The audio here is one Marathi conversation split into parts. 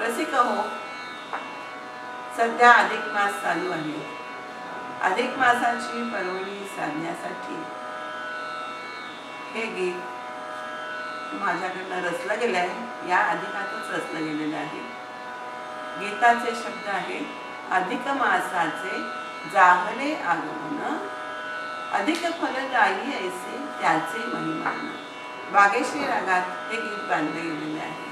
रसिक हो सध्या अधिक मास चालू आहे. अधिक मासाची पर्वणी साधण्यासाठी हे गीत माझ्याकडनं रचलं गेलं आहे या अधिकातच रचलं गेलेलं आहे. गीताचे शब्द आहे अधिक मासाचे जाहले आगमन अधिक फलदायी ऐसे त्याचे महिमान. बागेश्री रागात हे गीत बांधले गेलेले आहे.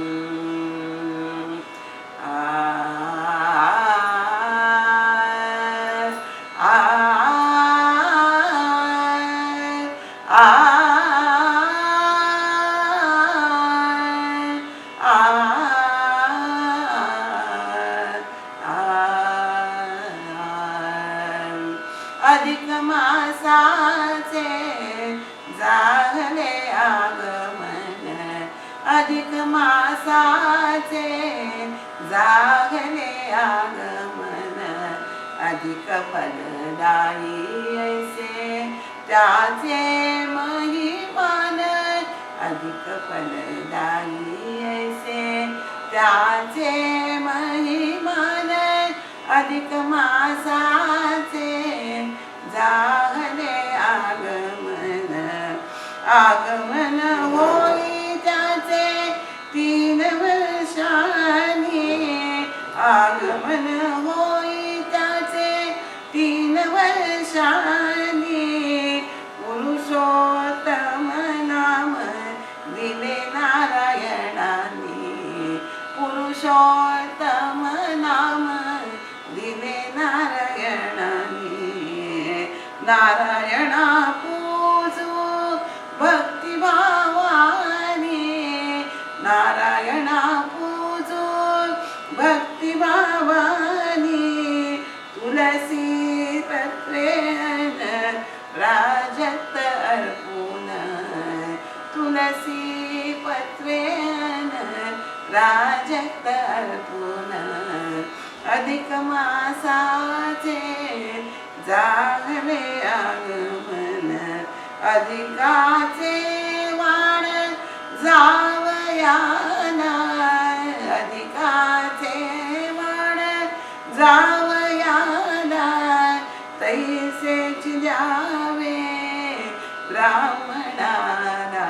अधिक मासाचे जागले आगमन. अधिक फलदायी ऐसे त्याचे महिमान. अधिक फलदायी ऐसे त्याचे महिमान. अधिक मासाचे जागले आगमन. आगमन होई तीन वर्षांनी आगमन होई त्याचे. तीन वर्षांनी पुरुषोत्तम नाम दिले नारायणानी. पुरुषोत्तम नाम दिले नारायणानी. नारायण नारायणा पूजो भक्ती भावानी तुलसी पत्रेन प्राजक्त अर्पून तुलसी पत्रेन प्राजक्त अर्पून अधिक मासाचे जागले आगमन. अधिकाचे वाण जावयाना अधिकाचे वाण जावयाना तैसेच द्यावे ब्राह्मणाला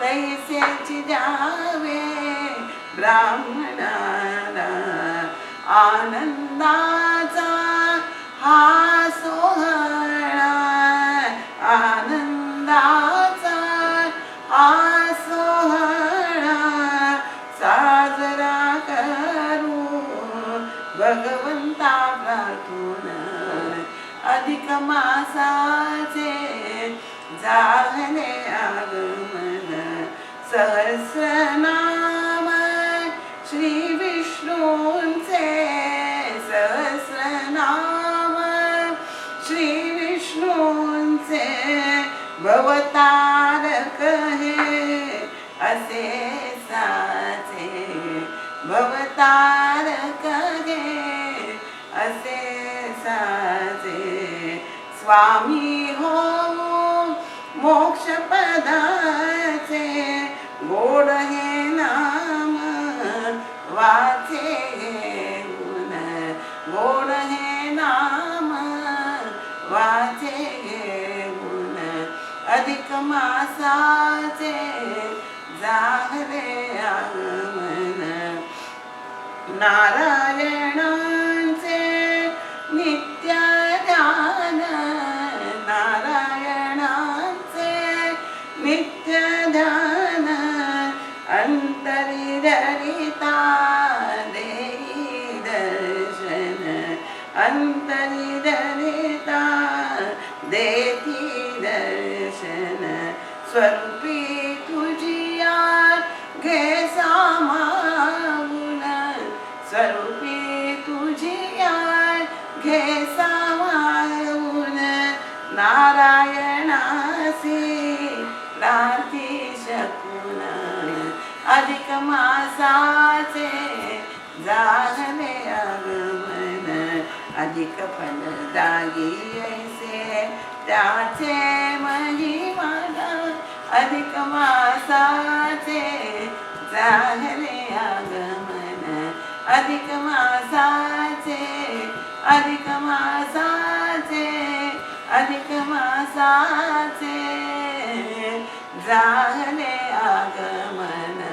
तैसेच द्यावे ब्राह्मणाला आनंदा भगवंता प्रार्थून अधिक मासाचे झाले आगमन. सहस्रनाम श्री विष्णूंचे सहस्रनाम श्री विष्णूंचे भवतारक हे असे साचे. भवतार स्वामी हो मोक्ष पदाचे गोड हे नाम वाचे गुण गोड हे नाम वाचे गुण. अधिक मासाचे जागरे आगमन. नारायणांचे धरिता देई दर्शन अंतरी धरिता देती दर्शन स्वरूपी तुझिया घे सामावून स्वरूपी तुझिया घे सामावून नारायणासी प्रार्थी शकून। अधिक मासाचे जागले आगमन. अधिक फलदायी ऐसे त्याचे महिमान. अधिक मासाचे जागले आगमन. अधिक मासाचे अधिक मासाचे अधिक मासाचे जागले आगमन.